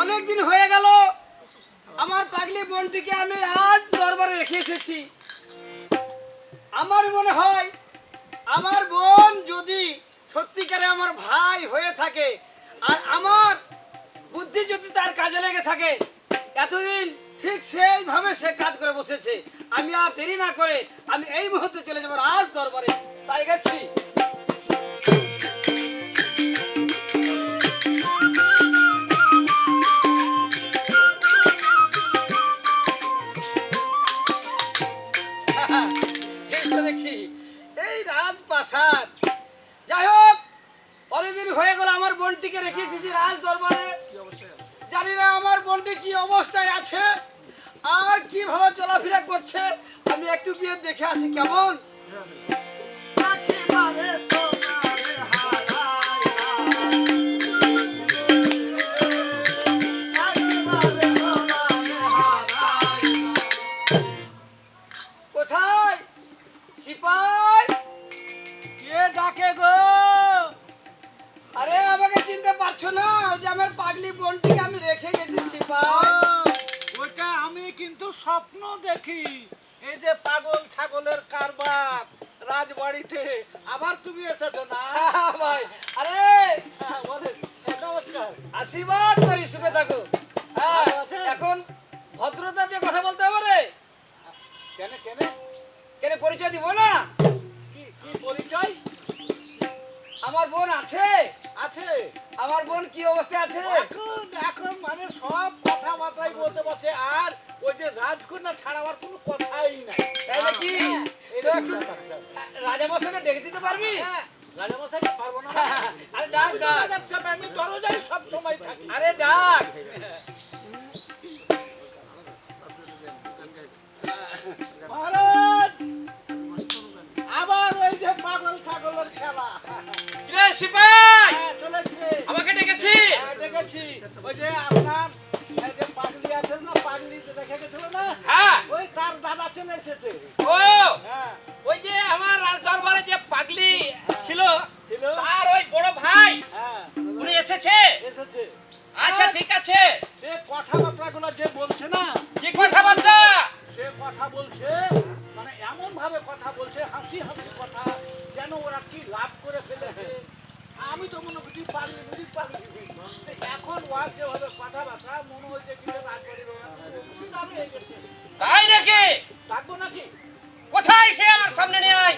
অনেক দিন হয়ে গেল আমার পাগলি বোনটিকে আমি আজ দরবারে রেখে এসেছি। আমার মনে হয় আমার বোন যদি সত্যিকারে আমার ভাই হয়ে থাকে আর আমার বুদ্ধি যদি তার কাজে লেগে থাকে এতদিন ঠিক সেইভাবে সে কাজ করে বসেছে। আমি আর দেরি না করে আমি এই মুহূর্তে চলে যাব রাজ দরবারে। তাই গেছি। দেখছি। এই যাই হোক অনেকদিন হয়ে গেল আমার বোনটিকে রেখে এসেছি রাজ দরবারে। জানি না আমার বোনটি কি অবস্থায় আছে, আর কীভাবে চলাফেরা করছে, আমি একটু গিয়ে দেখে আসি, কেমন? কোথায়? সিপাই? কে ডাকে গো? আরে, আমাকে চিনতে পারছ না? যে আমার পাগলি বোনটিকে আমি রেখে গেছি সিপাই। ওটা আমি কিন্তু স্বপ্ন দেখি। এই যে পাগল ছাগলের কারবার রাজবাড়িতে আবার তুমি এসেছ না? হ্যাঁ, ভাই। আরে হ্যাঁ, নমস্কার। আশীর্বাদ করি সুখে থাকো হ্যাঁ, এখন ভদ্রতা দিয়ে কথা বলতে হবে রে। কেন কেন? কেন পরিচয় দিব না? কি কি পরিচয়? আমার বোন আছে। আছে। আমার বোন কি অবস্থায় আছে? এখন এখন মানে সব কথা মাথায় বলতে পারছে আর ওই যে রাজকন্যা ছাড়া আমার কোনো কথাই নাই। তাই নাকি? একটু রাজা মশাইকে ডেকে দিতে পারবি? হ্যাঁ, রাজামশাইকে পারব না আরে ডাক আমি ডাক। আমি দরজায় সব সময় থাকি। আরে ডাক। মহারাজ আবার ওই যে পাগল ছাগলের খেলা। রে হ্যাঁ, চলেছে আমাকে ডেকেছি হ্যাঁ, ওই যে আপনার এই যে পাগলি আছেন না পাগলি রেখে গেছিল না হ্যাঁ। ওই তার দাদা চলে এসেছে। ও! হ্যাঁ। ওই যে আমার রাজ দরবারে যে পাগলি ছিল ছিল। তার ওই বড় ভাই হ্যাঁ। উনি এসেছে? এসেছে। আচ্ছা ঠিক আছে। সে কথাবার্তাগুলো যে বলছে না কি কথাবার্তা? সে কথা বলছে মানে এমন ভাবে কথা বলছে হাসি হাসি কথা যেন ওরা কি লাভ করে ফেলেছে। আমি তো মনে করছি পাগলি বুঝি পাগলি। এখন ওয়াজ যেভাবে কথাবার্তা মনে হয়েছে কি হয়ে গেছে তাই নাকি? থাকব নাকি? কোথায় সে আমার সামনে নিয়ে আয়?